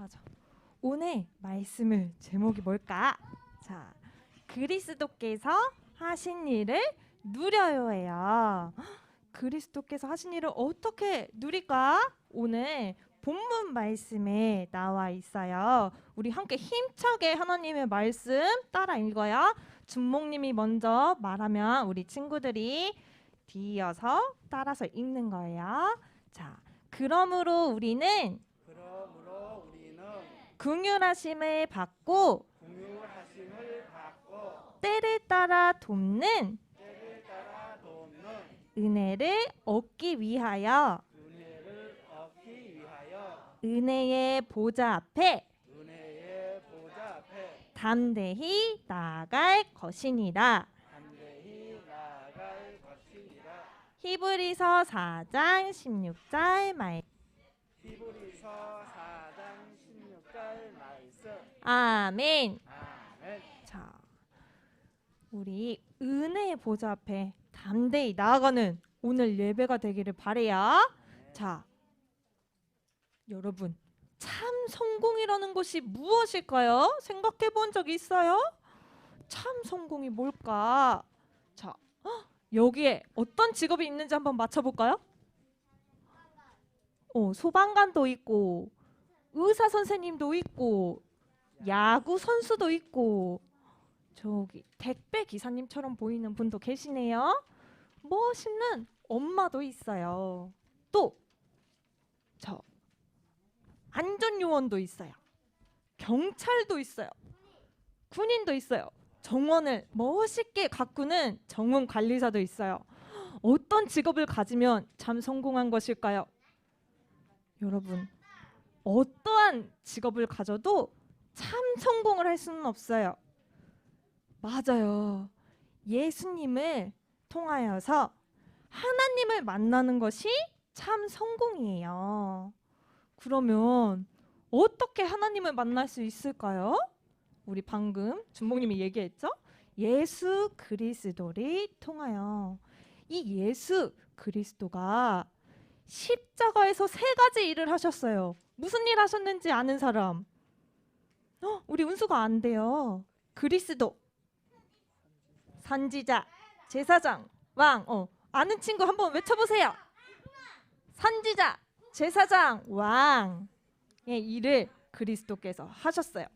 맞아. 오늘 말씀을 제목이 뭘까? 자, 그리스도께서 하신 일을 누려요예요. 그리스도께서 하신 일을 어떻게 누릴까? 오늘 본문 말씀에 나와 있어요. 우리 함께 힘차게 하나님의 말씀 따라 읽어요. 준목님이 먼저 말하면 우리 친구들이 뒤이어서 따라서 읽는 거예요. 자, 그러므로 우리는 그러므로 우리 는 긍휼하심을 받고 공유하심을 받고 때를 따라 돕는 때를 따라 돕는 은혜를 얻기 위하여 은혜를 얻기 위하여 은혜의 보좌 앞에 은혜의 보좌 앞에 담대히 나아갈 것이니라. 담대히 나아갈 것이니라. 히브리서 4장 16절 말. 히브리서 4장 16절 말씀. 아멘. 아멘. 자, 우리 은혜의 보좌 앞에 담대히 나아가는 오늘 예배가 되기를 바래요. 자, 여러분, 참 성공이라는 것이 무엇일까요? 생각해 본 적 있어요? 참 성공이 뭘까? 자, 헉, 여기에 어떤 직업이 있는지 한번 맞춰볼까요? 어, 소방관도 있고, 의사 선생님도 있고, 야구 선수도 있고, 저기 택배 기사님처럼 보이는 분도 계시네요. 멋있는 엄마도 있어요. 또 저 안전 요원도 있어요. 경찰도 있어요. 군인도 있어요. 정원을 멋있게 가꾸는 정원 관리사도 있어요. 어떤 직업을 가지면 참 성공한 것일까요? 여러분, 어떠한 직업을 가져도 참 성공을 할 수는 없어요. 맞아요. 예수님을 통하여서 하나님을 만나는 것이 참 성공이에요. 그러면 어떻게 하나님을 만날 수 있을까요? 우리 방금 준목님이 얘기했죠? 예수 그리스도를 통하여 이 예수 그리스도가 십자가에서 세 가지 일을 하셨어요. 무슨 일 하셨는지 아는 사람? 어, 우리 운수가 안 돼요. 그리스도 선지자, 제사장, 왕. 어, 아는 친구 한번 외쳐보세요. 선지자, 제사장, 왕의 일을 그리스도께서 하셨어요.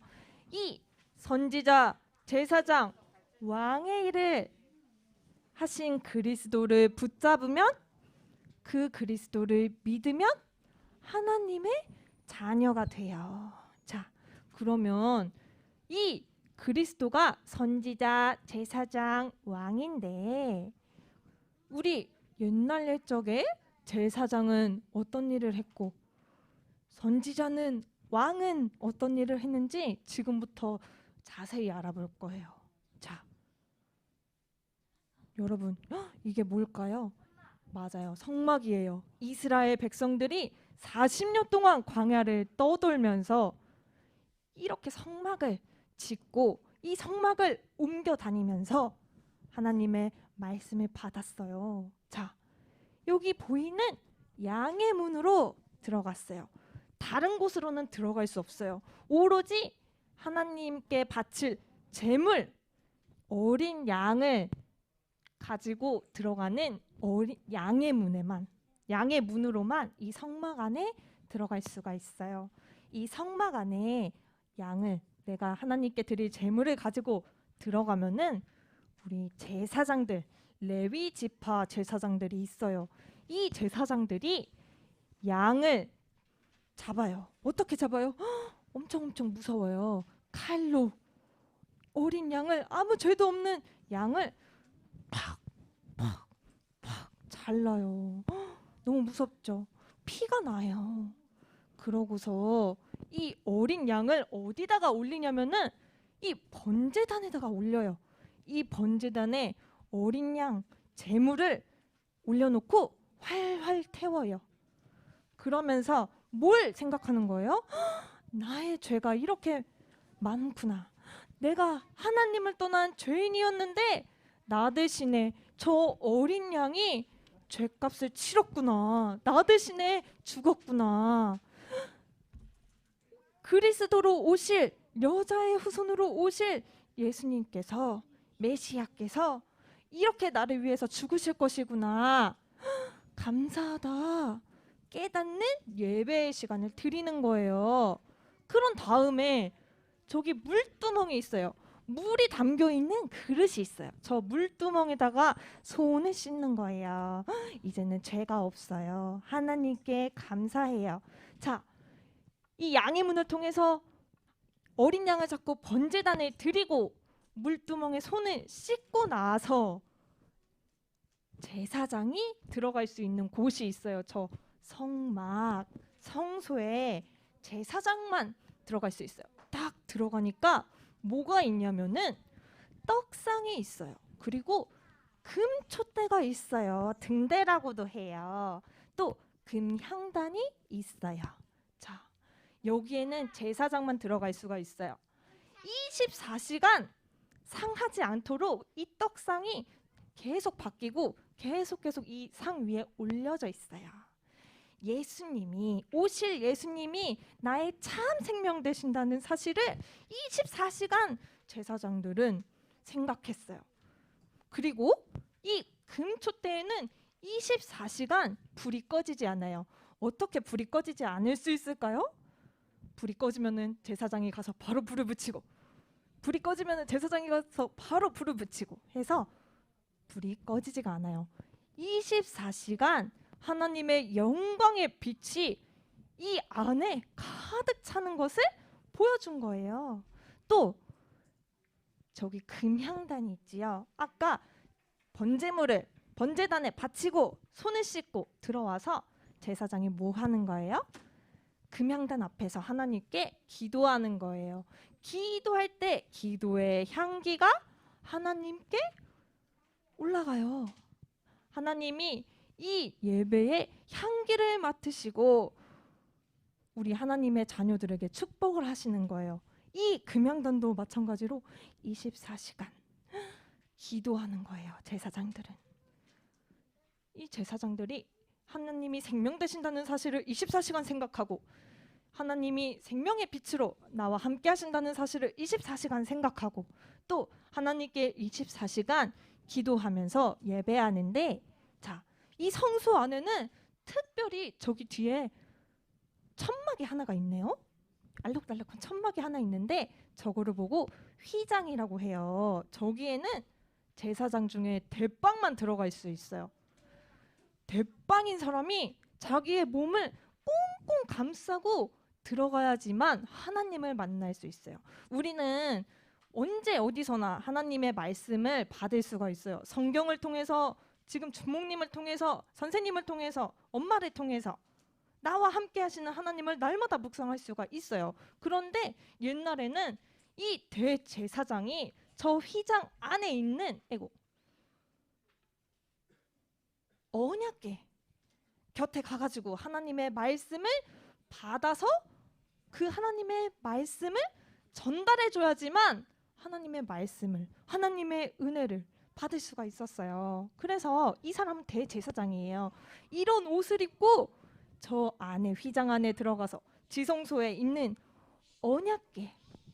이 선지자, 제사장, 왕의 일을 하신 그리스도를 붙잡으면 그 그리스도를 믿으면 하나님의 자녀가 돼요. 자, 그러면 이 그리스도가 선지자, 제사장, 왕인데 우리 옛날 옛적에 제사장은 어떤 일을 했고 선지자는 왕은 어떤 일을 했는지 지금부터 자세히 알아볼 거예요. 자, 여러분, 헉, 이게 뭘까요? 맞아요. 성막이에요. 이스라엘 백성들이 40년 동안 광야를 떠돌면서 이렇게 성막을 짓고 이 성막을 옮겨 다니면서 하나님의 말씀을 받았어요. 자, 여기 보이는 양의 문으로 들어갔어요. 다른 곳으로는 들어갈 수 없어요. 오로지 하나님께 바칠 제물 어린 양을 가지고 들어가는 어린 양의 문에만 양의 문으로만 이 성막 안에 들어갈 수가 있어요. 이 성막 안에 양을 내가 하나님께 드릴 제물을 가지고 들어가면은 우리 제사장들 레위 지파 제사장들이 있어요. 이 제사장들이 양을 잡아요. 어떻게 잡아요? 헉, 엄청 엄청 무서워요. 칼로 어린 양을 아무 죄도 없는 양을 팍팍 헉, 너무 무섭죠. 피가 나요. 그러고서 이 어린 양을 어디다가 올리냐면은 이 번제단에다가 올려요. 이 번제단에 어린 양 제물을 올려놓고 활활 태워요. 그러면서 뭘 생각하는 거예요? "헉, 나의 죄가 이렇게 많구나. 내가 하나님을 떠난 죄인이었는데 나 대신에 저 어린 양이 죄값을 치렀구나. 나 대신에 죽었구나. 그리스도로 오실 여자의 후손으로 오실 예수님께서 메시아께서 이렇게 나를 위해서 죽으실 것이구나. 감사하다. 깨닫는 예배의 시간을 드리는 거예요. 그런 다음에 저기 물두멍이 있어요. 물이 담겨 있는 그릇이 있어요. 저 물두멍에다가 손을 씻는 거예요. 이제는 죄가 없어요. 하나님께 감사해요. 자, 이 양의 문을 통해서 어린 양을 잡고 번제단에 드리고 물두멍에 손을 씻고 나서 제사장이 들어갈 수 있는 곳이 있어요. 저 성막 성소에 제사장만 들어갈 수 있어요. 딱 들어가니까 뭐가 있냐면은 떡상이 있어요. 그리고 금촛대가 있어요. 등대라고도 해요. 또 금향단이 있어요. 자, 여기에는 제사장만 들어갈 수가 있어요. 24시간 상하지 않도록 이 떡상이 계속 바뀌고 계속 계속 이 상 위에 올려져 있어요. 예수님이 오실 예수님이 나의 참 생명 되신다는 사실을 24시간 제사장들은 생각했어요. 그리고 이 금초대에는 24시간 불이 꺼지지 않아요. 어떻게 불이 꺼지지 않을 수 있을까요? 불이 꺼지면은 제사장이 가서 바로 불을 붙이고 불이 꺼지면은 제사장이 가서 바로 불을 붙이고 해서 불이 꺼지지가 않아요. 24시간 하나님의 영광의 빛이 이 안에 가득 차는 것을 보여준 거예요. 또 저기 금향단이 있지요. 아까 번제물을 번제단에 바치고 손을 씻고 들어와서 제사장이 뭐 하는 거예요? 금향단 앞에서 하나님께 기도하는 거예요. 기도할 때 기도의 향기가 하나님께 올라가요. 하나님이 이 예배의 향기를 맡으시고 우리 하나님의 자녀들에게 축복을 하시는 거예요. 이 금양단도 마찬가지로 24시간 기도하는 거예요. 제사장들은 이 제사장들이 하나님이 생명 되신다는 사실을 24시간 생각하고 하나님이 생명의 빛으로 나와 함께 하신다는 사실을 24시간 생각하고 또 하나님께 24시간 기도하면서 예배하는데 자, 이 성소 안에는 특별히 저기 뒤에 천막이 하나가 있네요. 알록달록한 천막이 하나 있는데 저거를 보고 휘장이라고 해요. 저기에는 제사장 중에 대빵만 들어갈 수 있어요. 대빵인 사람이 자기의 몸을 꽁꽁 감싸고 들어가야지만 하나님을 만날 수 있어요. 우리는 언제 어디서나 하나님의 말씀을 받을 수가 있어요. 성경을 통해서 지금 주목님을 통해서 선생님을 통해서 엄마를 통해서 나와 함께 하시는 하나님을 날마다 묵상할 수가 있어요. 그런데 옛날에는 이 대제사장이 저 휘장 안에 있는 에고 언약계 곁에 가가지고 하나님의 말씀을 받아서 그 하나님의 말씀을 전달해 줘야지만 하나님의 말씀을 하나님의 은혜를 받을 수가 있었어요. 그래서 이 사람은 대제사장이에요. 이런 옷을 입고 저 안에 휘장 안에 들어가서 지성소에 있는 언약계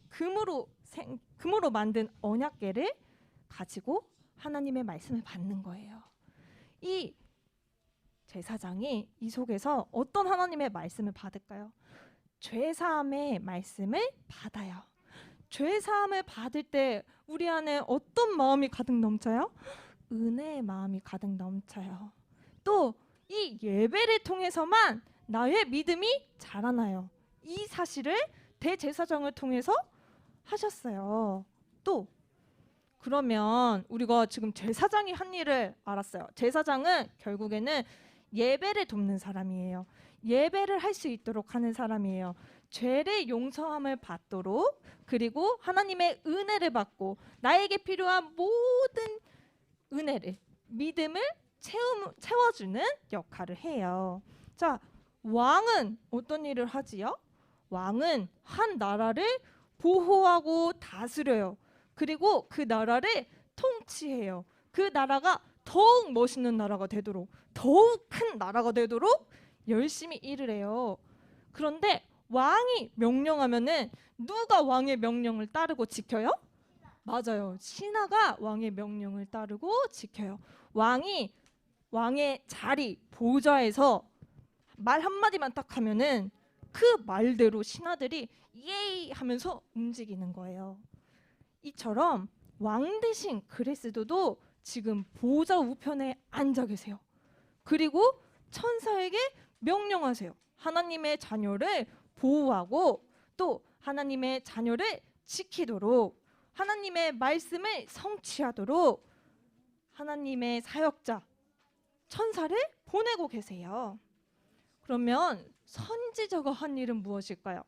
금으로 생, 금으로 만든 언약계를 가지고 하나님의 말씀을 받는 거예요. 이 제사장이 이 속에서 어떤 하나님의 말씀을 받을까요? 죄 사함의 말씀을 받아요. 죄 사함을 받을 때 우리 안에 어떤 마음이 가득 넘쳐요? 은혜의 마음이 가득 넘쳐요. 또 이 예배를 통해서만 나의 믿음이 자라나요. 이 사실을 대제사장을 통해서 하셨어요. 또 그러면 우리가 지금 제사장이 한 일을 알았어요. 제사장은 결국에는 예배를 돕는 사람이에요. 예배를 할 수 있도록 하는 사람이에요. 죄를 용서함을 받도록 그리고 하나님의 은혜를 받고 나에게 필요한 모든 은혜를 믿음을 채움, 채워주는 역할을 해요. 자, 왕은 어떤 일을 하지요? 왕은 한 나라를 보호하고 다스려요. 그리고 그 나라를 통치해요. 그 나라가 더욱 멋있는 나라가 되도록 더욱 큰 나라가 되도록 열심히 일을 해요. 그런데 왕이 명령하면은 누가 왕의 명령을 따르고 지켜요? 맞아요. 신하가 왕의 명령을 따르고 지켜요. 왕이 왕의 자리 보좌에서 말 한마디만 딱 하면은 그 말대로 신하들이 예이 하면서 움직이는 거예요. 이처럼 왕 대신 그리스도도 지금 보좌 우편에 앉아 계세요. 그리고 천사에게 명령하세요. 하나님의 자녀를 보호하고 또 하나님의 자녀를 지키도록 하나님의 말씀을 성취하도록 하나님의 사역자 천사를 보내고 계세요. 그러면 선지자가 한 일은 무엇일까요?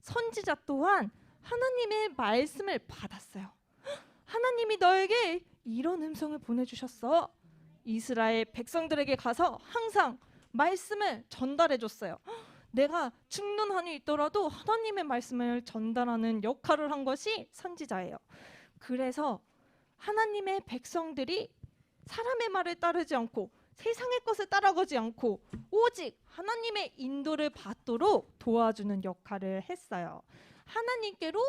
선지자 또한 하나님의 말씀을 받았어요. 하나님이 너에게 이런 음성을 보내주셨어. 이스라엘 백성들에게 가서 항상 말씀을 전달해 줬어요. 내가 죽는 한이 있더라도 하나님의 말씀을 전달하는 역할을 한 것이 선지자예요. 그래서 하나님의 백성들이 사람의 말을 따르지 않고 세상의 것을 따라가지 않고 오직 하나님의 인도를 받도록 도와주는 역할을 했어요. 하나님께로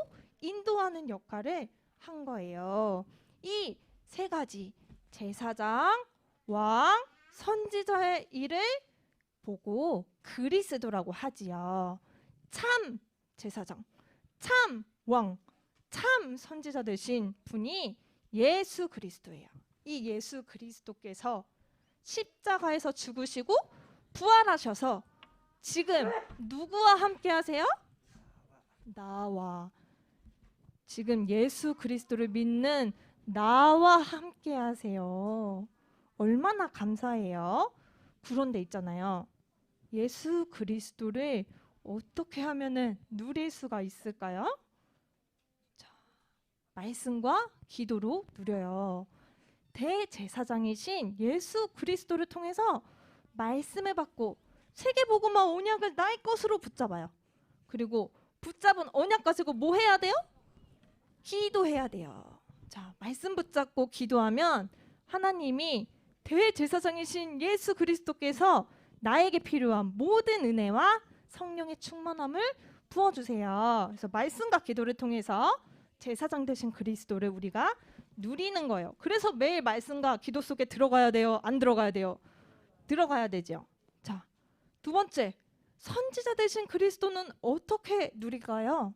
인도하는 역할을 한 거예요. 이 세 가지 제사장, 왕, 선지자의 일을 보고 그리스도라고 하지요. 참 제사장, 참 왕, 참 선지자 되신 분이 예수 그리스도예요. 이 예수 그리스도께서 십자가에서 죽으시고 부활하셔서 지금 누구와 함께 하세요? 나와 지금 예수 그리스도를 믿는 나와 함께 하세요. 얼마나 감사해요. 그런데 있잖아요. 예수 그리스도를 어떻게 하면은 누릴 수가 있을까요? 자, 말씀과 기도로 누려요. 대제사장이신 예수 그리스도를 통해서 말씀을 받고 세계복음화 언약을 나의 것으로 붙잡아요. 그리고 붙잡은 언약 가지고 뭐 해야 돼요? 기도해야 돼요. 자, 말씀 붙잡고 기도하면 하나님이 대제사장이신 예수 그리스도께서 나에게 필요한 모든 은혜와 성령의 충만함을 부어주세요. 그래서 말씀과 기도를 통해서 제사장 되신 그리스도를 우리가 누리는 거예요. 그래서 매일 말씀과 기도 속에 들어가야 돼요. 안 들어가야 돼요. 들어가야 되죠. 자, 두 번째 선지자 되신 그리스도는 어떻게 누릴까요?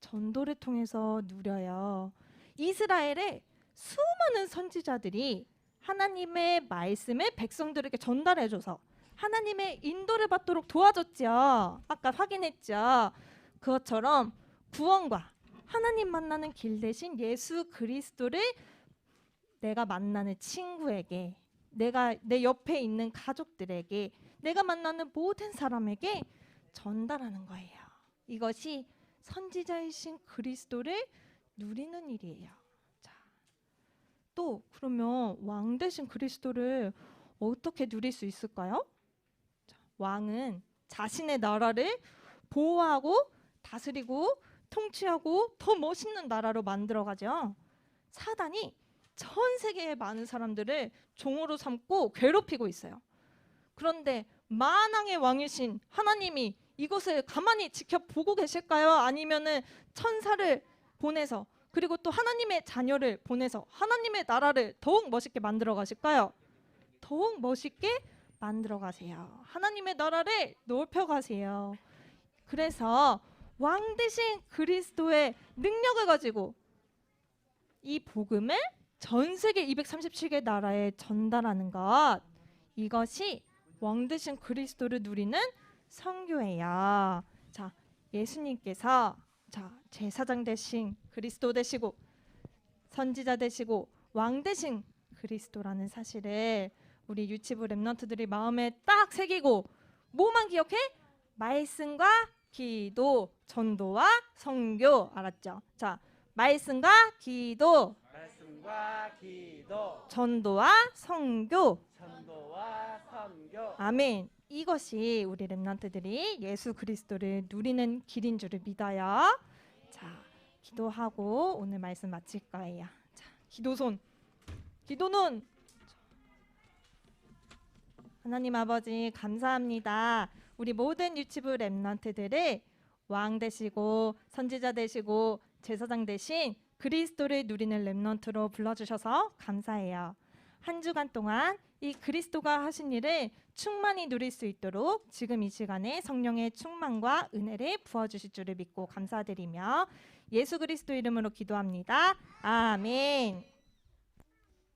전도를 통해서 누려요. 이스라엘의 수많은 선지자들이 하나님의 말씀을 백성들에게 전달해줘서 하나님의 인도를 받도록 도와줬죠. 아까 확인했죠. 그것처럼 구원과 하나님 만나는 길 대신 예수 그리스도를 내가 만나는 친구에게, 내가 내 옆에 있는 가족들에게, 내가 만나는 모든 사람에게 전달하는 거예요. 이것이 선지자이신 그리스도를 누리는 일이에요. 자, 또 그러면 왕 대신 그리스도를 어떻게 누릴 수 있을까요? 자, 왕은 자신의 나라를 보호하고 다스리고 통치하고 더 멋있는 나라로 만들어가죠. 사단이 전 세계의 많은 사람들을 종으로 삼고 괴롭히고 있어요. 그런데 만왕의 왕이신 하나님이 이것을 가만히 지켜보고 계실까요? 아니면은 천사를 보내서 그리고 또 하나님의 자녀를 보내서 하나님의 나라를 더욱 멋있게 만들어 가실까요? 더욱 멋있게 만들어 가세요. 하나님의 나라를 넓혀 가세요. 그래서 왕 대신 그리스도의 능력을 가지고 이 복음을 전 세계 237개 나라에 전달하는 것 이것이 왕 대신 그리스도를 누리는 성교예요. 자, 예수님께서 자, 제사장 대신 그리스도 되시고 선지자 되시고 왕 대신 그리스도라는 사실을 우리 유치부 랩런트들이 마음에 딱 새기고 뭐만 기억해? 말씀과 기도, 전도와 성교 알았죠? 자, 말씀과 기도, 말씀과 기도, 전도와 성교. 전도와 선교. 아멘. 이것이 우리 랩런트들이 예수 그리스도를 누리는 길인 줄을 믿어요. 자, 기도하고 오늘 말씀 마칠 거예요. 자, 기도손. 기도는 하나님 아버지 감사합니다. 우리 모든 유치부 랩런트들을 왕 되시고 선지자 되시고 제사장 대신 그리스도를 누리는 렘넌트로 불러주셔서 감사해요. 한 주간 동안 이 그리스도가 하신 일을 충만히 누릴 수 있도록 지금 이 시간에 성령의 충만과 은혜를 부어주실 줄을 믿고 감사드리며 예수 그리스도 이름으로 기도합니다. 아멘.